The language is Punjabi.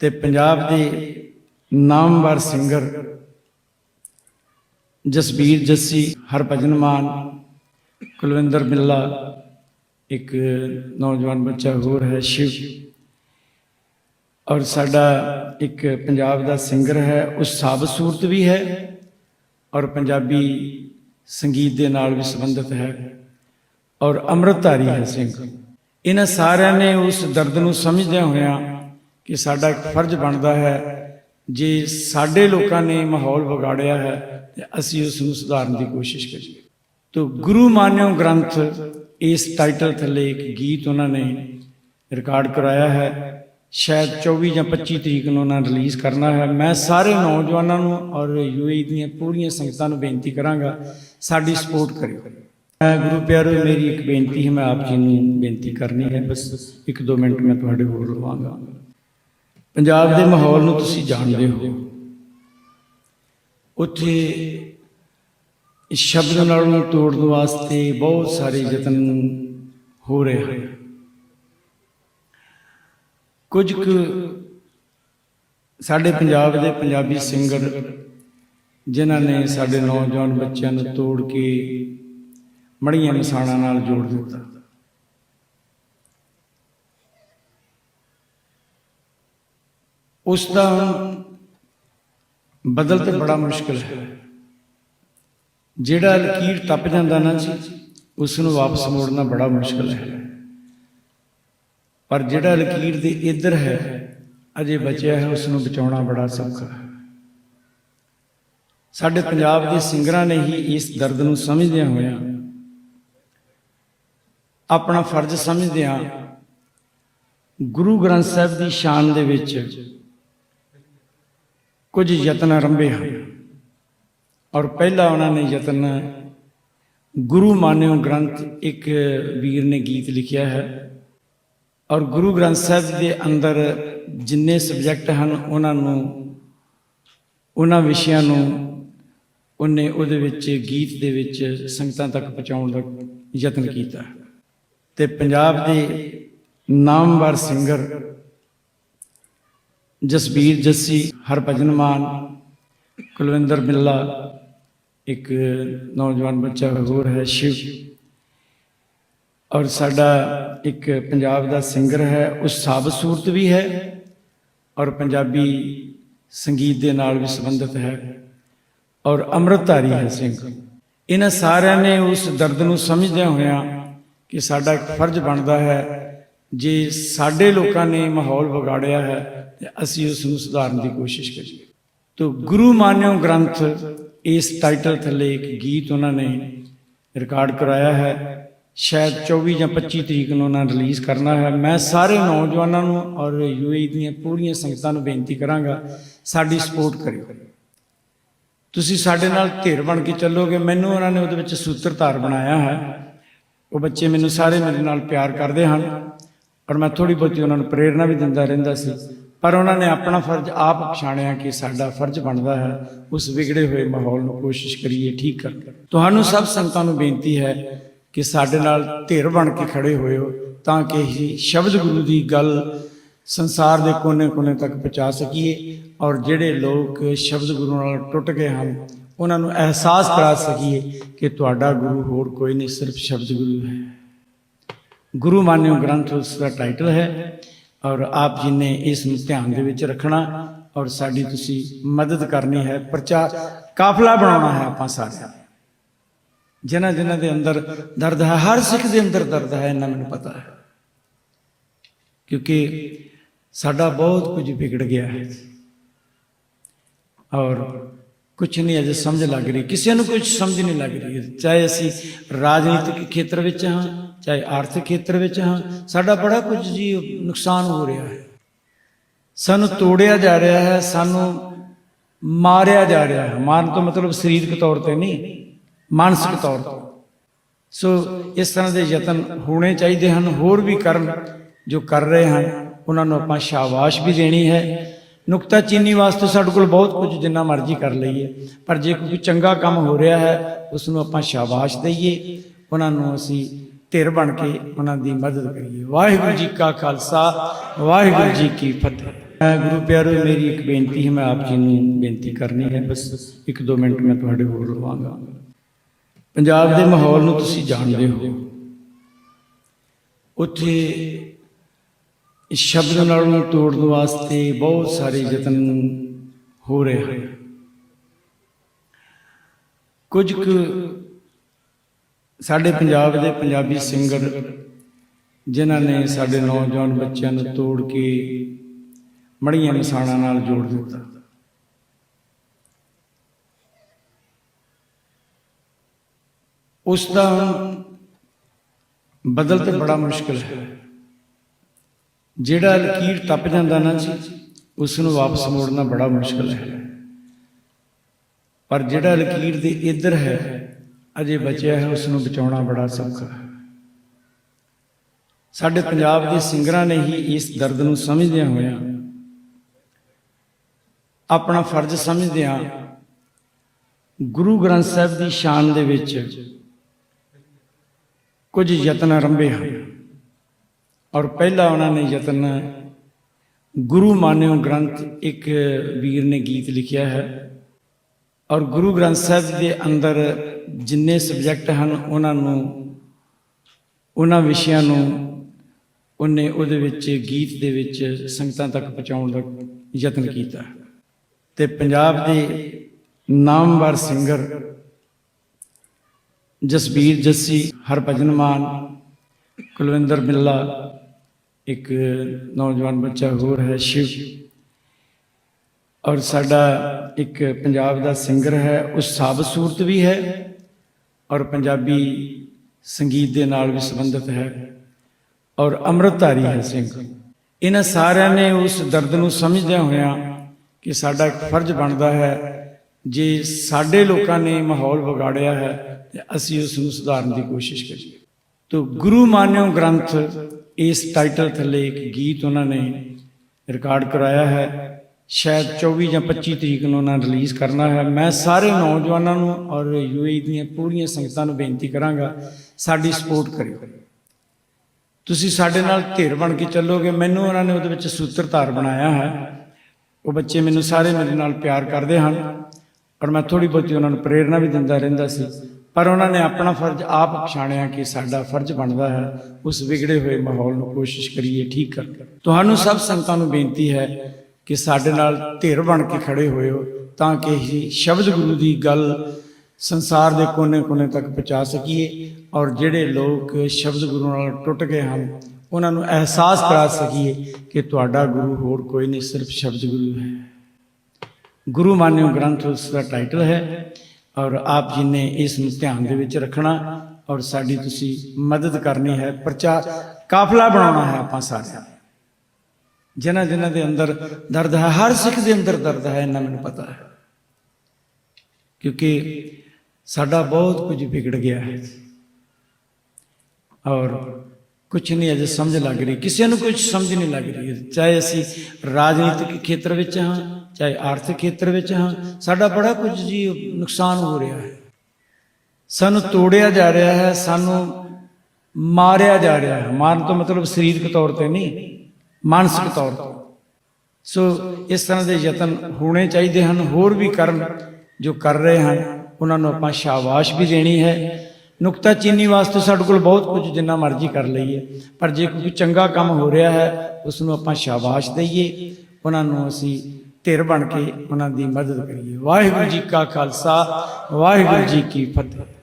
ਤੇ ਪੰਜਾਬ ਦੇ ਨਾਮਵਰ ਸਿੰਗਰ ਜਸਬੀਰ ਜੱਸੀ, ਹਰਭਜਨ ਮਾਨ, ਕੁਲਵਿੰਦਰ ਬਿੱਲਾ, ਇੱਕ ਨੌਜਵਾਨ ਬੱਚਾ ਹੋਰ ਹੈ ਸ਼ਿਵ। ਔਰ ਸਾਡਾ ਇੱਕ ਪੰਜਾਬ ਦਾ ਸਿੰਗਰ ਹੈ, ਉਹ ਸਾਬ ਸੂਰਤ ਵੀ ਹੈ ਔਰ ਪੰਜਾਬੀ ਸੰਗੀਤ ਦੇ ਨਾਲ ਵੀ ਸੰਬੰਧਿਤ ਹੈ ਔਰ ਅੰਮ੍ਰਿਤਧਾਰੀ ਹੈ ਸਿੰਘ ਇਹਨਾਂ ਸਾਰਿਆਂ ਨੇ ਉਸ ਦਰਦ ਨੂੰ ਸਮਝਦਿਆਂ ਹੋਇਆਂ ਕਿ ਸਾਡਾ ਇੱਕ ਫਰਜ਼ ਬਣਦਾ ਹੈ ਜੇ ਸਾਡੇ ਲੋਕਾਂ ਨੇ ਮਾਹੌਲ ਵਿਗਾੜਿਆ ਹੈ, ਤੇ ਅਸੀਂ ਉਸ ਨੂੰ ਸੁਧਾਰਨ ਦੀ ਕੋਸ਼ਿਸ਼ ਕਰੀਏ। ਤੋ ਗੁਰੂ ਮਾਨਿਓ ਗ੍ਰੰਥ ਇਸ ਟਾਈਟਲ ਥੱਲੇ ਇੱਕ ਗੀਤ ਉਹਨਾਂ ਨੇ ਰਿਕਾਰਡ ਕਰਾਇਆ ਹੈ। ਸ਼ਾਇਦ 24 ਜਾਂ 25 ਤਰੀਕ ਨੂੰ ਉਹਨਾਂ ਰਿਲੀਜ਼ ਕਰਨਾ ਹੈ। ਮੈਂ ਸਾਰੇ ਨੌਜਵਾਨਾਂ ਨੂੰ ਔਰ ਯੂਏਈ ਦੀਆਂ ਪੂਰੀਆਂ ਸੰਗਤਾਂ ਨੂੰ ਬੇਨਤੀ ਕਰਾਂਗਾ, ਸਾਡੀ ਸਪੋਰਟ ਕਰਿਓ। ਮੈਂ ਗੁਰੂ ਪਿਆਰੋ, ਮੇਰੀ ਇੱਕ ਬੇਨਤੀ ਹੈ, ਮੈਂ ਆਪ ਜੀ ਨੂੰ ਬੇਨਤੀ ਕਰਨੀ ਹੈ। ਬਸ ਇੱਕ ਦੋ ਮਿੰਟ ਮੈਂ ਤੁਹਾਡੇ ਕੋਲ ਲਵਾਂਗਾ ਪੰਜਾਬ ਦੇ ਮਾਹੌਲ ਨੂੰ ਤੁਸੀਂ ਜਾਣਦੇ ਹੋ। ਉੱਥੇ ਇਸ ਸ਼ਬਦ ਨਾਲ ਤੋੜਨ ਵਾਸਤੇ ਬਹੁਤ ਸਾਰੇ ਯਤਨ ਹੋ ਰਹੇ ਹਨ। ਕੁਝ ਕੁ ਸਾਡੇ ਪੰਜਾਬ ਦੇ ਪੰਜਾਬੀ ਸਿੰਗਰ ਜਿਨ੍ਹਾਂ ਨੇ ਸਾਡੇ ਨੌਜਵਾਨ ਬੱਚਿਆਂ ਨੂੰ ਤੋੜ ਕੇ ਮੜੀਆਂ ਮਸਾਣਾ ਨਾਲ ਜੋੜ ਦਿੱਤਾ। ਉਸ ਦਾ ਬਦਲ ਤੇ ਬੜਾ ਮੁਸ਼ਕਲ ਹੈ। ਜਿਹੜਾ ਲਕੀਰ ਟੱਪ ਜਾਂਦਾ ਨਾ ਜੀ ਉਸ ਨੂੰ ਵਾਪਸ ਮੋੜਨਾ ਬੜਾ ਮੁਸ਼ਕਲ ਹੈ। ਪਰ ਜਿਹੜਾ ਲਕੀਰ ਦੇ ਇੱਧਰ ਹੈ, ਅਜੇ ਬਚਿਆ ਹੈ ਉਸ ਨੂੰ ਬਚਾਉਣਾ ਬੜਾ ਸੌਖਾ ਹੈ। ਸਾਡੇ ਪੰਜਾਬ ਦੇ ਸਿੰਗਰਾਂ ਨੇ ਹੀ ਇਸ ਦਰਦ ਨੂੰ ਸਮਝਦਿਆਂ ਹੋਇਆਂ, ਆਪਣਾ ਫਰਜ਼ ਸਮਝਦਿਆਂ ਗੁਰੂ ਗ੍ਰੰਥ ਸਾਹਿਬ ਦੀ ਸ਼ਾਨ ਦੇ ਵਿੱਚ ਕੁਝ ਯਤਨ ਆਰੰਭੇ ਹਨ। ਔਰ ਪਹਿਲਾ ਉਹਨਾਂ ਨੇ ਯਤਨ ਗੁਰੂ ਮਾਨਿਓ ਗ੍ਰੰਥ ਇੱਕ ਵੀਰ ਨੇ ਗੀਤ ਲਿਖਿਆ ਹੈ। ਔਰ ਗੁਰੂ ਗ੍ਰੰਥ ਸਾਹਿਬ ਦੇ ਅੰਦਰ ਜਿੰਨੇ ਸਬਜੈਕਟ ਹਨ, ਉਹਨਾਂ ਨੂੰ, ਉਹਨਾਂ ਵਿਸ਼ਿਆਂ ਨੂੰ ਉਹਨੇ ਉਹਦੇ ਵਿੱਚ ਗੀਤ ਦੇ ਵਿੱਚ ਸੰਗਤਾਂ ਤੱਕ ਪਹੁੰਚਾਉਣ ਦਾ ਯਤਨ ਕੀਤਾ। ਤੇ ਪੰਜਾਬ ਦੇ ਨਾਮਵਰ ਸਿੰਗਰ ਜਸਬੀਰ ਜੱਸੀ, ਹਰਭਜਨ ਮਾਨ, ਕੁਲਵਿੰਦਰ ਬਿੱਲਾ, ਇੱਕ ਨੌਜਵਾਨ ਬੱਚਾ ਹੋਰ ਹੈ ਸ਼ਿਵ। ਔਰ ਸਾਡਾ ਇੱਕ ਪੰਜਾਬ ਦਾ ਸਿੰਗਰ ਹੈ, ਉਹ ਸਾਬ ਸੂਰਤ ਵੀ ਹੈ ਔਰ ਪੰਜਾਬੀ ਸੰਗੀਤ ਦੇ ਨਾਲ ਵੀ ਸੰਬੰਧਿਤ ਹੈ ਔਰ ਅੰਮ੍ਰਿਤਧਾਰੀ ਹੈ ਸਿੰਘ। ਇਹਨਾਂ ਸਾਰਿਆਂ ਨੇ ਉਸ ਦਰਦ ਨੂੰ ਸਮਝਦਿਆਂ ਹੋਇਆਂ ਕਿ ਸਾਡਾ ਇੱਕ ਫਰਜ਼ ਬਣਦਾ ਹੈ ਜੇ ਸਾਡੇ ਲੋਕਾਂ ਨੇ ਮਾਹੌਲ ਵਿਗਾੜਿਆ ਹੈ, ਤੇ ਅਸੀਂ ਉਸ ਨੂੰ ਸੁਧਾਰਨ ਦੀ ਕੋਸ਼ਿਸ਼ ਕਰੀਏ। ਤੋ ਗੁਰੂ ਮਾਨਿਓ ਗ੍ਰੰਥ ਇਸ ਟਾਈਟਲ ਥੱਲੇ ਇੱਕ ਗੀਤ ਉਹਨਾਂ ਨੇ ਰਿਕਾਰਡ ਕਰਾਇਆ ਹੈ। ਸ਼ਾਇਦ 24 ਜਾਂ 25 ਤਰੀਕ ਨੂੰ ਉਹਨਾਂ ਰਿਲੀਜ਼ ਕਰਨਾ ਹੈ। ਮੈਂ ਸਾਰੇ ਨੌਜਵਾਨਾਂ ਨੂੰ ਔਰ ਯੂਏਈ ਦੀਆਂ ਪੂਰੀਆਂ ਸੰਗਤਾਂ ਨੂੰ ਬੇਨਤੀ ਕਰਾਂਗਾ, ਸਾਡੀ ਸਪੋਰਟ ਕਰਿਓ। ਤੁਸੀਂ ਸਾਡੇ ਨਾਲ ਧਿਰ ਬਣ ਕੇ ਚੱਲੋਗੇ। ਮੈਨੂੰ ਉਹਨਾਂ ਨੇ ਉਹਦੇ ਵਿੱਚ ਸੂਤਰਧਾਰ ਬਣਾਇਆ ਹੈ। ਉਹ ਬੱਚੇ ਮੈਨੂੰ ਸਾਰੇ ਮੇਰੇ ਨਾਲ ਪਿਆਰ ਕਰਦੇ ਹਨ। ਪਰ ਮੈਂ ਥੋੜੀ ਬਹੁਤੀ ਉਹਨਾਂ ਨੂੰ ਪ੍ਰੇਰਣਾ ਵੀ ਦਿੰਦਾ ਰਹਿੰਦਾ ਸੀ। ਪਰ ਉਹਨਾਂ ਨੇ ਆਪਣਾ ਫਰਜ਼ ਆਪ ਪਛਾਣਿਆ ਕਿ ਸਾਡਾ ਫਰਜ਼ ਬਣਦਾ ਹੈ, ਉਸ ਵਿਗੜੇ ਹੋਏ ਮਾਹੌਲ ਨੂੰ ਕੋਸ਼ਿਸ਼ ਕਰੀਏ, ਠੀਕ ਕਰ ਤੁਹਾਨੂੰ ਸਭ ਸੰਗਤਾਂ ਨੂੰ ਬੇਨਤੀ ਹੈ ਕਿ ਸਾਡੇ ਨਾਲ ਧਿਰ ਬਣ ਕੇ ਖੜੇ ਹੋਏ ਹੋ ਤਾਂ ਕਿ ਇਹ ਸ਼ਬਦ ਗੁਰੂ ਦੀ ਗੱਲ ਸੰਸਾਰ ਦੇ ਕੋਨੇ-ਕੋਨੇ ਤੱਕ ਪਹੁੰਚਾ ਸਕੀਏ ਔਰ ਜਿਹੜੇ ਲੋਕ ਸ਼ਬਦ ਗੁਰੂ ਨਾਲ ਟੁੱਟ ਗਏ ਹਨ, ਉਹਨਾਂ ਨੂੰ ਅਹਿਸਾਸ ਕਰਾ ਸਕੀਏ ਕਿ ਤੁਹਾਡਾ ਗੁਰੂ ਹੋਰ ਕੋਈ ਨਹੀਂ, ਸਿਰਫ ਸ਼ਬਦ ਗੁਰੂ ਹੈ। ਗੁਰੂ ਮਾਨਿਓ ਗ੍ਰੰਥ ਉਸ ਦਾ ਟਾਈਟਲ ਹੈ ਔਰ ਆਪ ਜੀ ਨੇ ਇਸ ਨੂੰ ਧਿਆਨ ਦੇ ਵਿੱਚ ਰੱਖਣਾ ਔਰ ਸਾਡੀ ਤੁਸੀਂ ਮਦਦ ਕਰਨੀ ਹੈ, ਪ੍ਰਚਾਰ, ਕਾਫਲਾ ਬਣਾਉਣਾ ਹੈ ਆਪਾਂ ਸਾਰਿਆਂ ਨੇ। ਜਿਨ੍ਹਾਂ ਜਿਨ੍ਹਾਂ ਦੇ ਅੰਦਰ ਦਰਦ ਹੈ, ਹਰ ਸਿੱਖ ਦੇ ਅੰਦਰ ਦਰਦ ਹੈ, ਇਹਨਾਂ ਮੈਨੂੰ ਪਤਾ ਹੈ। ਕਿਉਂਕਿ ਸਾਡਾ ਬਹੁਤ ਕੁਝ ਵਿਗੜ ਗਿਆ ਹੈ। ਔਰ ਕੁਝ ਨਹੀਂ, ਅਜੇ ਸਮਝ ਲੱਗ ਰਹੀ। ਕਿਸੇ ਨੂੰ ਕੁਝ ਸਮਝ ਨਹੀਂ ਲੱਗ ਰਹੀ। ਚਾਹੇ ਅਸੀਂ ਰਾਜਨੀਤਿਕ ਖੇਤਰ ਵਿੱਚ ਹਾਂ, ਚਾਹੇ ਆਰਥਿਕ ਖੇਤਰ ਵਿੱਚ ਹਾਂ, ਸਾਡਾ ਬੜਾ ਕੁਝ ਜੀ ਨੁਕਸਾਨ ਹੋ ਰਿਹਾ ਹੈ। ਸਾਨੂੰ ਤੋੜਿਆ ਜਾ ਰਿਹਾ ਹੈ, ਸਾਨੂੰ ਮਾਰਿਆ ਜਾ ਰਿਹਾ ਹੈ। ਮਾਰਨ ਤੋਂ ਮਤਲਬ ਸਰੀਰਕ ਤੌਰ ਤੇ ਨਹੀਂ, ਮਾਨਸਿਕ ਤੌਰ ਤੇ। ਸੋ ਇਸ ਤਰ੍ਹਾਂ ਦੇ ਯਤਨ ਹੋਣੇ ਚਾਹੀਦੇ ਹਨ। ਹੋਰ ਵੀ ਕਰਨ ਜੋ ਕਰ ਰਹੇ ਹਨ, ਉਹਨਾਂ ਨੂੰ ਆਪਾਂ ਸ਼ਾਬਾਸ਼ ਵੀ ਦੇਣੀ ਹੈ। ਨੁਕਤਾਚੀਨੀ ਵਾਸਤੇ ਸਾਡੇ ਕੋਲ ਬਹੁਤ ਕੁਝ ਜਿੰਨਾ ਮਰਜ਼ੀ ਕਰ ਲਈਏ। ਪਰ ਜੇ ਕੋਈ ਚੰਗਾ ਕੰਮ ਹੋ ਰਿਹਾ ਹੈ ਉਸ ਨੂੰ ਆਪਾਂ ਸ਼ਾਬਾਸ਼ ਦਈਏ। ਉਹਨਾਂ ਨੂੰ ਅਸੀਂ ਧਿਰ ਬਣ ਕੇ ਉਹਨਾਂ ਦੀ ਮਦਦ ਕਰੀਏ। ਵਾਹਿਗੁਰੂ ਜੀ ਕਾ ਖਾਲਸਾ, ਵਾਹਿਗੁਰੂ ਜੀ ਕੀ ਫਤਿਹ। ਮੈਂ ਗੁਰੂ ਪਿਆਰੋ, ਮੇਰੀ ਇੱਕ ਬੇਨਤੀ ਹੈ, ਮੈਂ ਆਪ ਜੀ ਨੂੰ ਬੇਨਤੀ ਕਰਨੀ ਹੈ। ਬਸ ਇੱਕ ਦੋ ਮਿੰਟ ਮੈਂ ਤੁਹਾਡੇ ਕੋਲ ਲਵਾਂਗਾ ਪੰਜਾਬ ਦੇ ਮਾਹੌਲ ਨੂੰ ਤੁਸੀਂ ਜਾਣਦੇ ਹੋ। ਉੱਥੇ ਇਸ ਸ਼ਬਦ ਨਾਲੋਂ ਤੋੜਨ ਵਾਸਤੇ ਬਹੁਤ ਸਾਰੇ ਯਤਨ ਹੋ ਰਹੇ ਹਨ। ਕੁਝ ਕੁ ਸਾਡੇ ਪੰਜਾਬ ਦੇ ਪੰਜਾਬੀ ਸਿੰਗਰ, ਜਿਨ੍ਹਾਂ ਨੇ ਸਾਡੇ ਨੌਜਵਾਨ ਬੱਚਿਆਂ ਨੂੰ ਤੋੜ ਕੇ ਮੜੀਆਂ ਮਸਾਣਾ ਨਾਲ ਜੋੜ ਦਿੱਤਾ। ਉਸ ਦਾ ਬਦਲ ਤੇ ਬੜਾ ਮੁਸ਼ਕਲ ਹੈ। ਜਿਹੜਾ ਲਕੀਰ ਟੱਪ ਜਾਂਦਾ ਨਾ ਜੀ ਉਸ ਨੂੰ ਵਾਪਸ ਮੋੜਨਾ ਬੜਾ ਮੁਸ਼ਕਲ ਹੈ। ਪਰ ਜਿਹੜਾ ਲਕੀਰ ਦੇ ਇੱਧਰ ਹੈ, ਅਜੇ ਬਚਿਆ ਹੈ ਉਸ ਨੂੰ ਬਚਾਉਣਾ ਬੜਾ ਸੌਖਾ ਹੈ। ਸਾਡੇ ਪੰਜਾਬ ਦੇ ਸਿੰਗਰਾਂ ਨੇ ਹੀ ਇਸ ਦਰਦ ਨੂੰ ਸਮਝਦਿਆਂ ਹੋਇਆਂ ਆਪਣਾ ਫਰਜ਼ ਸਮਝਦਿਆਂ ਗੁਰੂ ਗ੍ਰੰਥ ਸਾਹਿਬ ਦੀ ਸ਼ਾਨ ਦੇ ਵਿੱਚ ਕੁਝ ਯਤਨ ਰੰਭੇ ਹਨ। ਔਰ ਪਹਿਲਾ ਉਹਨਾਂ ਨੇ ਯਤਨ ਗੁਰੂ ਮਾਨਿਓ ਗ੍ਰੰਥ ਇੱਕ ਵੀਰ ਨੇ ਗੀਤ ਲਿਖਿਆ ਹੈ। ਔਰ ਗੁਰੂ ਗ੍ਰੰਥ ਸਾਹਿਬ ਦੇ ਅੰਦਰ ਜਿੰਨੇ ਸਬਜੈਕਟ ਹਨ, ਉਹਨਾਂ ਨੂੰ, ਉਹਨਾਂ ਵਿਸ਼ਿਆਂ ਨੂੰ ਉਹਨੇ ਉਹਦੇ ਵਿੱਚ ਗੀਤ ਦੇ ਵਿੱਚ ਸੰਗਤਾਂ ਤੱਕ ਪਹੁੰਚਾਉਣ ਦਾ ਯਤਨ ਕੀਤਾ। ਤੇ ਪੰਜਾਬ ਦੇ ਨਾਮਵਰ ਸਿੰਗਰ ਜਸਬੀਰ ਜੱਸੀ, ਹਰਭਜਨ ਮਾਨ, ਕੁਲਵਿੰਦਰ ਬਿੱਲਾ ਇੱਕ ਨੌਜਵਾਨ ਬੱਚਾ ਹੋਰ ਹੈ ਸ਼ਿਵ। ਔਰ ਸਾਡਾ ਇੱਕ ਪੰਜਾਬ ਦਾ ਸਿੰਗਰ ਹੈ, ਉਹ ਸਾਬ ਸੂਰਤ ਵੀ ਹੈ ਔਰ ਪੰਜਾਬੀ ਸੰਗੀਤ ਦੇ ਨਾਲ ਵੀ ਸੰਬੰਧਿਤ ਹੈ ਔਰ ਅੰਮ੍ਰਿਤਧਾਰੀ ਹੈ ਸਿੰਘ। ਇਹਨਾਂ ਸਾਰਿਆਂ ਨੇ ਉਸ ਦਰਦ ਨੂੰ ਸਮਝਦਿਆਂ ਹੋਇਆਂ ਕਿ ਸਾਡਾ ਇੱਕ ਫਰਜ਼ ਬਣਦਾ ਹੈ, ਜੇ ਸਾਡੇ ਲੋਕਾਂ ਨੇ ਮਾਹੌਲ ਵਿਗਾੜਿਆ ਹੈ, ਤੇ ਅਸੀਂ ਉਸ ਨੂੰ ਸੁਧਾਰਨ ਦੀ ਕੋਸ਼ਿਸ਼ ਕਰੀਏ। ਤੋ ਗੁਰੂ ਮਾਨਿਓ ਗ੍ਰੰਥ ਇਸ ਟਾਈਟਲ ਥੱਲੇ ਇੱਕ ਗੀਤ ਉਹਨਾਂ ਨੇ ਰਿਕਾਰਡ ਕਰਾਇਆ ਹੈ। ਸ਼ਾਇਦ 24 ਜਾਂ 25 ਤਰੀਕ ਨੂੰ ਉਹਨਾਂ ਰਿਲੀਜ਼ ਕਰਨਾ ਹੈ। ਮੈਂ ਸਾਰੇ ਨੌਜਵਾਨਾਂ ਨੂੰ ਔਰ ਯੂਏਈ ਦੀਆਂ ਪੂਰੀਆਂ ਸੰਗਤਾਂ ਨੂੰ ਬੇਨਤੀ ਕਰਾਂਗਾ, ਸਾਡੀ ਸਪੋਰਟ ਕਰਿਓ। ਤੁਸੀਂ ਸਾਡੇ ਨਾਲ ਧਿਰ ਬਣ ਕੇ ਚੱਲੋਗੇ। ਮੈਨੂੰ ਉਹਨਾਂ ਨੇ ਉਹਦੇ ਵਿੱਚ ਸੂਤਰਧਾਰ ਬਣਾਇਆ ਹੈ। ਉਹ ਬੱਚੇ ਮੈਨੂੰ ਸਾਰੇ ਮੇਰੇ ਨਾਲ ਪਿਆਰ ਕਰਦੇ ਹਨ ਔਰ ਮੈਂ ਥੋੜੀ ਬਹੁਤੀ ਉਹਨਾਂ ਨੂੰ ਪ੍ਰੇਰਣਾ ਵੀ ਦਿੰਦਾ ਰਹਿੰਦਾ ਸੀ। ਪਰ ਉਹਨਾਂ ਨੇ ਆਪਣਾ ਫਰਜ਼ ਆਪ ਪਛਾਣਿਆ ਕਿ ਸਾਡਾ ਫਰਜ਼ ਬਣਦਾ ਹੈ, ਉਸ ਵਿਗੜੇ ਹੋਏ ਮਾਹੌਲ ਨੂੰ ਕੋਸ਼ਿਸ਼ ਕਰੀਏ, ਠੀਕ ਕਰ। ਤੁਹਾਨੂੰ ਸਭ ਸੰਗਤਾਂ ਨੂੰ ਬੇਨਤੀ ਹੈ ਕਿ ਸਾਡੇ ਨਾਲ ਧਿਰ ਬਣ ਕੇ ਖੜੇ ਹੋਏ ਹੋ ਤਾਂ ਕਿ ਇਹ ਸ਼ਬਦ ਗੁਰੂ ਦੀ ਗੱਲ ਸੰਸਾਰ ਦੇ ਕੋਨੇ-ਕੋਨੇ ਤੱਕ ਪਹੁੰਚਾ ਸਕੀਏ ਔਰ ਜਿਹੜੇ ਲੋਕ ਸ਼ਬਦ ਗੁਰੂ ਨਾਲ ਟੁੱਟ ਗਏ ਹਨ, ਉਹਨਾਂ ਨੂੰ ਅਹਿਸਾਸ ਕਰਾ ਸਕੀਏ ਕਿ ਤੁਹਾਡਾ ਗੁਰੂ ਹੋਰ ਕੋਈ ਨਹੀਂ, ਸਿਰਫ ਸ਼ਬਦ ਗੁਰੂ ਹੈ। ਗੁਰੂ ਮਾਨਿਓ ਗ੍ਰੰਥ ਉਸ ਦਾ ਟਾਈਟਲ ਹੈ। ਔਰ ਆਪ ਜੀ ਨੇ ਇਸ ਨੂੰ ਧਿਆਨ ਦੇ ਵਿੱਚ ਰੱਖਣਾ ਔਰ ਸਾਡੀ ਤੁਸੀਂ ਮਦਦ ਕਰਨੀ ਹੈ ਪ੍ਰਚਾਰ ਕਾਫਲਾ ਬਣਾਉਣਾ ਹੈ ਆਪਾਂ ਸਾਰਿਆਂ ਨੇ। ਜਿਨ੍ਹਾਂ ਜਿਨ੍ਹਾਂ ਦੇ ਅੰਦਰ ਦਰਦ ਹੈ, ਹਰ ਸਿੱਖ ਦੇ ਅੰਦਰ ਦਰਦ ਹੈ, ਇਹਨਾਂ ਮੈਨੂੰ ਪਤਾ ਹੈ। ਕਿਉਂਕਿ ਸਾਡਾ ਬਹੁਤ ਕੁਝ ਵਿਗੜ ਗਿਆ ਹੈ। ਔਰ ਕੁਝ ਨਹੀਂ, ਅਜੇ ਸਮਝ ਲੱਗ ਰਹੀ। ਕਿਸੇ ਨੂੰ ਕੁਝ ਸਮਝ ਨਹੀਂ ਲੱਗ ਰਹੀ। ਚਾਹੇ ਅਸੀਂ ਰਾਜਨੀਤਿਕ ਖੇਤਰ ਵਿੱਚ ਹਾਂ, ਚਾਹੇ ਆਰਥਿਕ ਖੇਤਰ ਵਿੱਚ ਹਾਂ, ਸਾਡਾ ਬੜਾ ਕੁਝ ਜੀ ਨੁਕਸਾਨ ਹੋ ਰਿਹਾ ਹੈ। ਸਾਨੂੰ ਤੋੜਿਆ ਜਾ ਰਿਹਾ ਹੈ, ਸਾਨੂੰ ਮਾਰਿਆ ਜਾ ਰਿਹਾ ਹੈ। ਮਾਰਨ ਤੋਂ ਮਤਲਬ ਸਰੀਰਕ ਤੌਰ ਤੇ ਨਹੀਂ, ਮਾਨਸਿਕ ਤੌਰ ਤੇ। ਸੋ ਇਸ ਤਰ੍ਹਾਂ ਦੇ ਯਤਨ ਹੋਣੇ ਚਾਹੀਦੇ ਹਨ। ਹੋਰ ਵੀ ਕਰਨ ਜੋ ਕਰ ਰਹੇ ਹਨ, ਉਹਨਾਂ ਨੂੰ ਆਪਾਂ ਸ਼ਾਬਾਸ਼ ਵੀ ਦੇਣੀ ਹੈ। ਨੁਕਤਾਚੀਨੀ ਵਾਸਤੇ ਸਾਡੇ ਕੋਲ ਬਹੁਤ ਕੁਝ ਜਿੰਨਾ ਮਰਜ਼ੀ ਕਰ ਲਈਏ, ਪਰ ਜੇ ਕੋਈ ਚੰਗਾ ਕੰਮ ਹੋ ਰਿਹਾ ਹੈ ਉਸ ਨੂੰ ਆਪਾਂ ਸ਼ਾਬਾਸ਼ ਦਈਏ, ਉਹਨਾਂ ਨੂੰ ਅਸੀਂ ਧਿਰ ਬਣ ਕੇ ਉਹਨਾਂ ਦੀ ਮਦਦ ਕਰੀਏ। ਵਾਹਿਗੁਰੂ ਜੀ ਕਾ ਖਾਲਸਾ, ਵਾਹਿਗੁਰੂ ਜੀ ਕੀ ਫਤਿਹ।